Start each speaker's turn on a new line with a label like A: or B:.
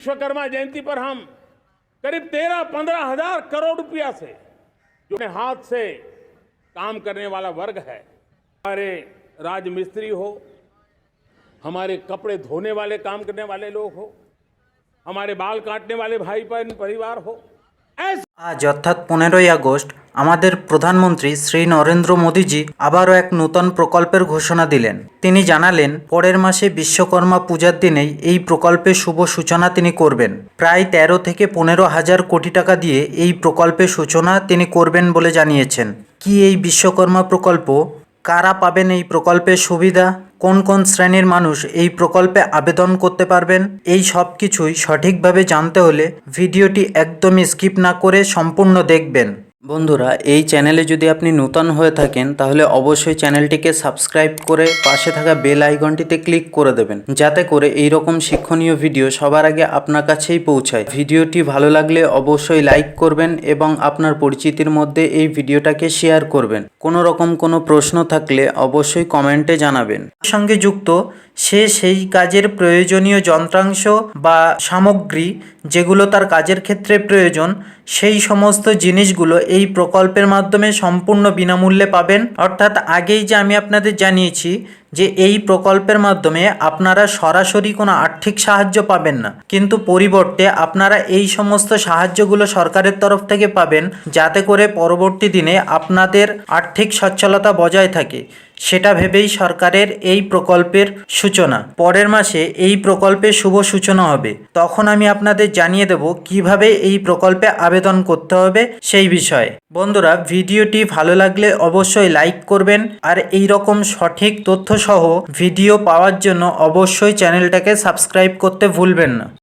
A: विश्वकर्मा जयंती पर हम करीब तेरह पंद्रह हजार करोड़ रुपया से जो अपने हाथ से काम करने वाला वर्ग है हमारे राजमिस्त्री हो हमारे कपड़े धोने वाले काम करने वाले लोग हो हमारे बाल काटने वाले भाई बहन परिवार हो ऐसे
B: আজ অর্থাৎ পনেরোই আগস্ট আমাদের প্রধানমন্ত্রী শ্রী নরেন্দ্র মোদীজি আবারও এক নূতন প্রকল্পের ঘোষণা দিলেন। তিনি জানালেন, পরের মাসে বিশ্বকর্মা পূজার দিনেই এই প্রকল্পের শুভ সূচনা তিনি করবেন। প্রায় তেরো থেকে পনেরো হাজার কোটি টাকা দিয়ে এই প্রকল্পের সূচনা তিনি করবেন বলে জানিয়েছেন। কি এই বিশ্বকর্মা প্রকল্প? কারা পাবেন এই প্রকল্পের সুবিধা? কোন কোন শ্রেণির মানুষ এই প্রকল্পে আবেদন করতে পারবেন? এই সব কিছুই সঠিকভাবে জানতে হলে ভিডিওটি একদমই স্কিপ না করে সম্পূর্ণ দেখবেন। বন্ধুরা, এই চ্যানেলে যদি আপনি নূতন হয়ে থাকেন, তাহলে অবশ্যই চ্যানেলটিকে সাবস্ক্রাইব করে পাশে থাকা বেল আইকনটিতে ক্লিক করে দেবেন, যাতে করে এই রকম শিক্ষণীয় ভিডিও সবার আগে আপনার কাছেই পৌঁছায়। ভিডিওটি ভালো লাগলে অবশ্যই লাইক করবেন এবং আপনার পরিচিতির মধ্যে এই ভিডিওটাকে শেয়ার করবেন। কোনো রকম কোনো প্রশ্ন থাকলে অবশ্যই কমেন্টে জানাবেন। সঙ্গে যুক্ত, সে সেই কাজের প্রয়োজনীয় যন্ত্রাংশ বা সামগ্রী যেগুলো তার কাজের ক্ষেত্রে প্রয়োজন, সেই সমস্ত জিনিসগুলো এই প্রকল্পের মাধ্যমে সম্পূর্ণ বিনামূল্যে পাবেন। অর্থাৎ আগেই যে আমি আপনাদের জানিয়েছি যে এই প্রকল্পের মাধ্যমে আপনারা সরাসরি কোনো আর্থিক সাহায্য পাবেন না। কিন্তু পরিবর্তে আপনারা এই সমস্ত সাহায্যগুলো সরকারের তরফ থেকে পাবেন, যাতে করে পরবর্তী দিনে আপনাদের আর্থিক সচ্ছলতা বজায় থাকে। সেটা ভেবেই সরকারের এই প্রকল্পের সূচনা। পরের মাসে এই প্রকল্পের শুভ সূচনা হবে। তখন আমি আপনাদের জানিয়ে দেব কীভাবে এই প্রকল্পে আবেদন করতে হবে সেই বিষয়ে। বন্ধুরা, ভিডিওটি ভালো লাগলে অবশ্যই লাইক করবেন আর এই রকম সঠিক তথ্য সহ ভিডিও পাওয়ার জন্য অবশ্যই চ্যানেলটাকে সাবস্ক্রাইব করতে ভুলবেন না।